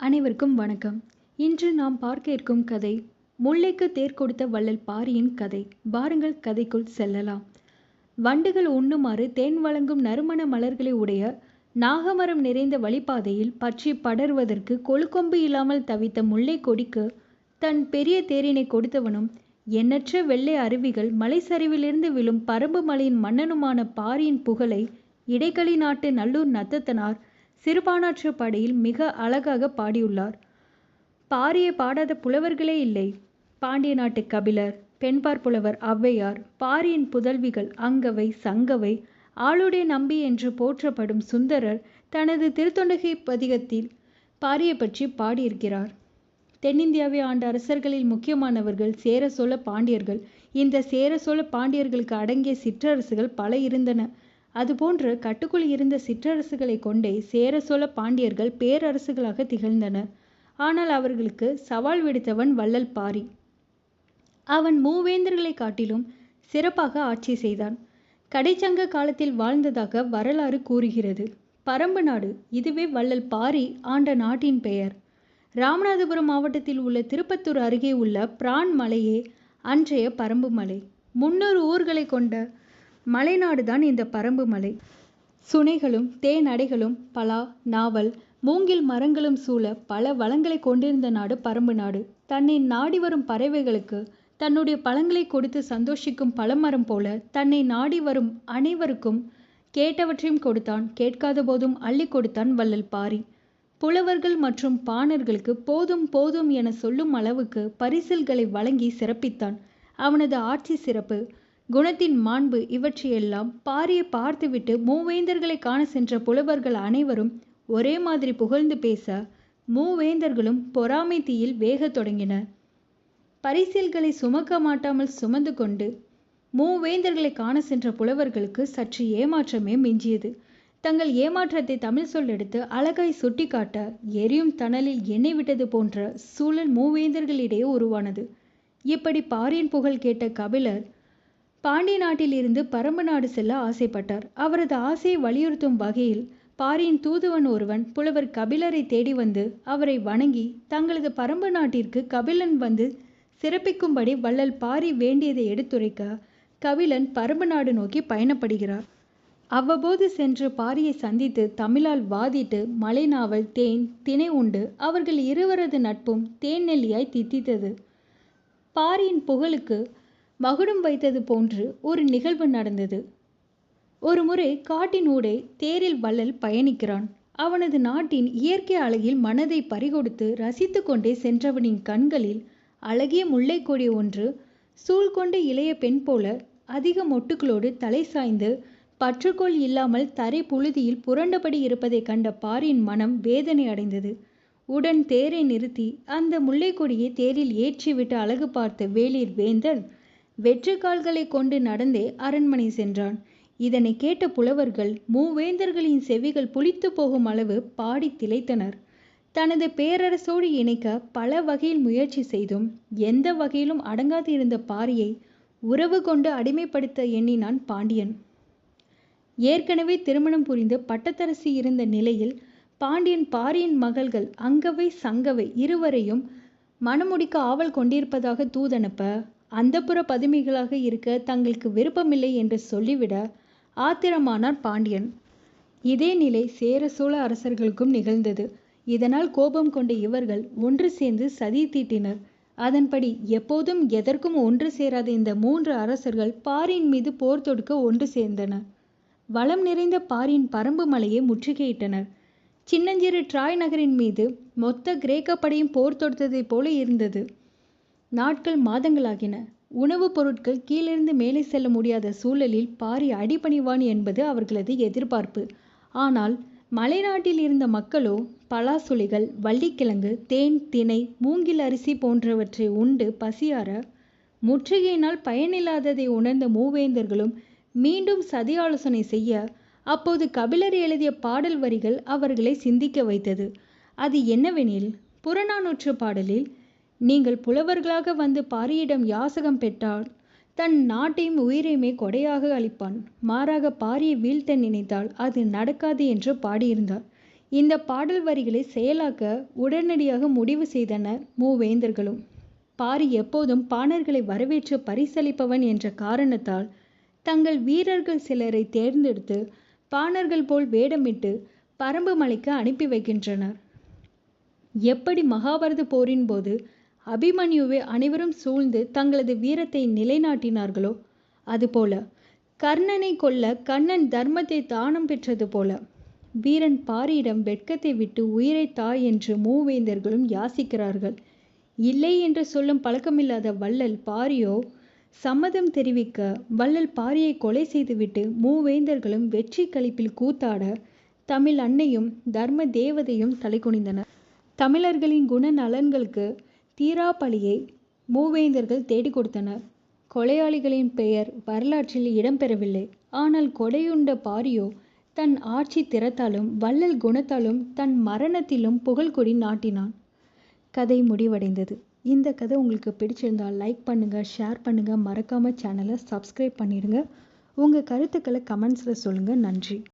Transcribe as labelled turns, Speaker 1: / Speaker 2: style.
Speaker 1: அனைவருக்கும் வணக்கம். இன்று நாம் பார்க்க இருக்கும் கதை முல்லைக்கு தேர் கொடுத்த வள்ளல் பாரியின் கதை. பாருங்கள் கதைக்குள் செல்லலாம். வண்டுகள் உண்ணுமாறு தேன் வழங்கும் நறுமண மலர்களை உடைய நாகமரம் நிறைந்த வழிப்பாதையில் பற்றி படர்வதற்கு கொழுக்கொம்பு இல்லாமல் தவித்த முல்லை கொடிக்கு தன் பெரிய தேரினை கொடுத்தவனும் எண்ணற்ற வெள்ளை அருவிகள் மலைச்சரிவிலிருந்து விழும் பரம்பு மலையின் மன்னனுமான பாரியின் புகழை இடைக்களி நாட்டு நல்லூர் நத்தத்தனார் சிறுபானாற்று படையில் மிக அழகாக பாடியுள்ளார். பாரியை பாடாத புலவர்களே இல்லை. பாண்டிய நாட்டு கபிலர் பெண்பார் புலவர் ஔவையார் பாரியின் புதல்விகள் அங்கவை சங்கவை ஆளுடைய நம்பி என்று போற்றப்படும் சுந்தரர் தனது திருத்தொண்டகை பதிகத்தில் பாரியை பற்றி பாடியிருக்கிறார். தென்னிந்தியாவை ஆண்ட அரசர்களில் முக்கியமானவர்கள் சேர சோழ பாண்டியர்கள். இந்த சேர சோழ பாண்டியர்களுக்கு அடங்கிய சிற்றரசுகள் பல இருந்தன. அதுபோன்று கட்டுக்குள் இருந்த சிற்றரசுகளை கொண்டே சேர சோழ பாண்டியர்கள் பேரரசுகளாக திகழ்ந்தனர். ஆனால் அவர்களுக்கு சவால் விடுத்தவன் வள்ளல் பாரி. அவன் மூவேந்தர்களை காட்டிலும் சிறப்பாக ஆட்சி செய்தான். கடைச்சங்க காலத்தில் வாழ்ந்ததாக வரலாறு கூறுகிறது. பரம்பு நாடு இதுவே வள்ளல் பாரி ஆண்ட நாட்டின் பெயர். ராமநாதபுரம் மாவட்டத்தில் உள்ள திருப்பத்தூர் அருகே உள்ள பிரான் மலையே அன்றைய பரம்பு மலை. முன்னூறு ஊர்களை கொண்ட மலைநாடுதான் இந்த பரம்பு மலை. சுனைகளும் தேனடைகளும் பலா நாவல் மூங்கில் மரங்களும் சூழ பல வளங்களை கொண்டிருந்த நாடு பரம்பு நாடு. தன்னை நாடி வரும் பறவைகளுக்கு தன்னுடைய பழங்களை கொடுத்து சந்தோஷிக்கும் பழமரம் போல தன்னை நாடி வரும் அனைவருக்கும் கேட்டவற்றையும் கொடுத்தான். கேட்காத போதும் அள்ளி கொடுத்தான் வள்ளல் பாரி. புலவர்கள் மற்றும் பாணர்களுக்கு போதும் போதும் என சொல்லும் அளவுக்கு பரிசில்களை வழங்கி சிறப்பித்தான். அவனது ஆட்சி சிறப்பு குணத்தின் மாண்பு இவற்றையெல்லாம் பாரியை பார்த்துவிட்டு மூவேந்தர்களை காண சென்ற புலவர்கள் அனைவரும் ஒரே மாதிரி புகழ்ந்து பேச மூவேந்தர்களும் பொறாமை தீயில் வேகத் தொடங்கினர் பரிசில்களை சுமக்க மாட்டாமல் சுமந்து கொண்டு மூவேந்தர்களை காண சென்ற புலவர்களுக்கு சற்று ஏமாற்றமே மிஞ்சியது. தங்கள் ஏமாற்றத்தை தமிழ் சொல் எடுத்து அழகாய் சுட்டிக்காட்ட எரியும் தணலில் எண்ணெய் விட்டது போன்ற சூழல் மூவேந்தர்களிடையே உருவானது. இப்படி பாரியின் புகழ் கேட்ட கபிலர் பாண்டிய நாட்டில் இருந்து பரம்பு நாடு செல்ல ஆசைப்பட்டார். அவரது ஆசையை வலியுறுத்தும் வகையில் பாரியின் தூதுவன் ஒருவன் புலவர் கபிலரை தேடி வந்து அவரை வணங்கி தங்களது பரம்பு நாட்டிற்கு கபிலன் வந்து சிறப்பிக்கும்படி வள்ளல் பாரி வேண்டியதை எடுத்துரைக்க கபிலன் பரம்பு நாடு நோக்கி பயணப்படுகிறார். அவ்வப்போது சென்று பாரியை சந்தித்து தமிழால் வாதிட்டு மலைநாவல் தேன் தினை உண்டு. அவர்கள் இருவரது நட்பும் தேன் நெல்லியாய் தித்தித்தது. பாரியின் புகழுக்கு மகுடம் வைத்தது போன்று ஒரு நிகழ்வு நடந்தது. ஒரு முறை காட்டினூடே தேரில் வள்ளல் பயணிக்கிறான். அவனது நாட்டின் இயற்கை அழகில் மனதை பறிகொடுத்து ரசித்து கொண்டே சென்றவனின் கண்களில் அழகிய முல்லைக்கொடி ஒன்று சூழ்கொண்ட இளைய பெண் போல அதிக மொட்டுக்களோடு தலை சாய்ந்து பற்றுக்கோள் இல்லாமல் தரை புழுதியில் புரண்டபடி இருப்பதை கண்ட பாரின் மனம் வேதனை அடைந்தது. உடன் தேரை நிறுத்தி அந்த முல்லைக்கொடியை தேரில் ஏற்றிவிட்டு அழகு பார்த்த வேளிர் வேந்தன் வெற்று கால்களை கொண்டு நடந்தே அரண்மனை சென்றான். இதனை கேட்ட புலவர்கள் மூவேந்தர்களின் செவிகள் புளித்து போகும் அளவு பாடி திளைத்தனர். தனது பேரரசோடு இணைக்க பல வகையில் முயற்சி செய்தும் எந்த வகையிலும் அடங்காது இருந்த பாரியை உறவு கொண்டு அடிமைப்படுத்த எண்ணினான் பாண்டியன். ஏற்கனவே திருமணம் புரிந்து பட்டத்தரசி இருந்த நிலையில் பாண்டியன் பாரியின் மகள்கள் அங்கவை சங்கவை இருவரையும் மணமுடிக்க ஆவல் கொண்டிருப்பதாக தூதனுப்ப அந்தப்புற பதுமைகளாக இருக்க தங்களுக்கு விருப்பமில்லை என்று சொல்லிவிட ஆத்திரமானார் பாண்டியன். இதே நிலை சேர சோழ அரசர்களுக்கும் நிகழ்ந்தது. இதனால் கோபம் கொண்ட இவர்கள் ஒன்று சேர்ந்து சதி தீட்டினர். அதன்படி எப்போதும் எதற்கும் ஒன்று சேராத இந்த மூன்று அரசர்கள் பாரின் மீது போர் தொடுக்க ஒன்று சேர்ந்தனர் வளம் நிறைந்த பாரின் பரம்பு மலையை முற்றுகையிட்டனர். சின்னஞ்சிறு ட்ராய் நகரின் மீது மொத்த கிரேக்க படையும் போர் தொடுத்ததைப் போல இருந்தது. நாட்கள் மாதங்களாகின. உணவுப் பொருட்கள் கீழிருந்து மேலே செல்ல முடியாத சூழலில் பாரி அடிபணிவான் என்பது அவர்களது எதிர்பார்ப்பு. ஆனால் மலைநாட்டில் இருந்த மக்களோ பலாசுளிகள் வள்ளிக்கிழங்கு தேன் தினை மூங்கில் அரிசி போன்றவற்றை உண்டு பசியார முற்றுகையினால் பயனில்லாததை உணர்ந்த மூவேந்தர்களும் மீண்டும் சதி ஆலோசனை செய்ய அப்போது கபிலர் எழுதிய பாடல் வரிகள் அவர்களை சிந்திக்க வைத்தது. அது என்னவெனில் புறநானூற்று பாடலில் நீங்கள் புலவர்களாக வந்து பாரியிடம் யாசகம் பெற்றால் தன் நாட்டையும் உயிரையுமே கொடையாக அளிப்பான். மாறாக பாரியை வீழ்த்த நினைத்தால் அது நடக்காது என்று பாடியிருந்தார். இந்த பாடல் வரிகளை செயலாக்க உடனடியாக முடிவு செய்தனர் மூவேந்தர்களும் பாரி எப்போதும் பாணர்களை வரவேற்று பரிசளிப்பவன் என்ற காரணத்தால் தங்கள் வீரர்கள் சிலரை தேர்ந்தெடுத்து பாணர்கள் போல் வேடமிட்டு பரம்பு மலைக்கு அனுப்பி வைக்கின்றனர். எப்படி மகாபாரத போரின் போது அபிமன்யுவை அனைவரும் சூழ்ந்து தங்களது வீரத்தை நிலைநாட்டினார்களோ? அதுபோல கர்ணனை கொல்ல கண்ணன் தர்மத்தை தானம் பெற்றது போல. வீரன் பாரியிடம் வெட்கத்தை விட்டு உயிரை தா என்று மூவேந்தர்களும் யாசிக்கிறார்கள். இல்லை என்று சொல்லும் பழக்கமில்லாத வள்ளல் பாரியோ சம்மதம் தெரிவிக்க வள்ளல் பாரியை கொலை செய்துவிட்டு மூவேந்தர்களும் வெற்றி களிப்பில் கூத்தாட தமிழ் அன்னையும் தர்ம தேவதையும் தலைகுனிந்தனர். தமிழர்களின் குண தீராப்பலியை மூவேந்தர்கள் தேடிக் கொடுத்தனர். கொலையாளிகளின் பெயர் வரலாற்றில் இடம்பெறவில்லை ஆனால் கொடையுண்ட பாரியோ தன் ஆட்சி திறத்தாலும் வள்ளல் குணத்தாலும் தன் மரணத்திலும் புகழ்கொடி நாட்டினான். கதை முடிவடைந்தது. இந்த கதை உங்களுக்கு பிடிச்சிருந்தால் லைக் பண்ணுங்கள் ஷேர் பண்ணுங்கள் மறக்காமல் சேனலை சப்ஸ்கிரைப் பண்ணிடுங்க. உங்கள் கருத்துக்களை கமெண்ட்ஸில் சொல்லுங்கள் நன்றி.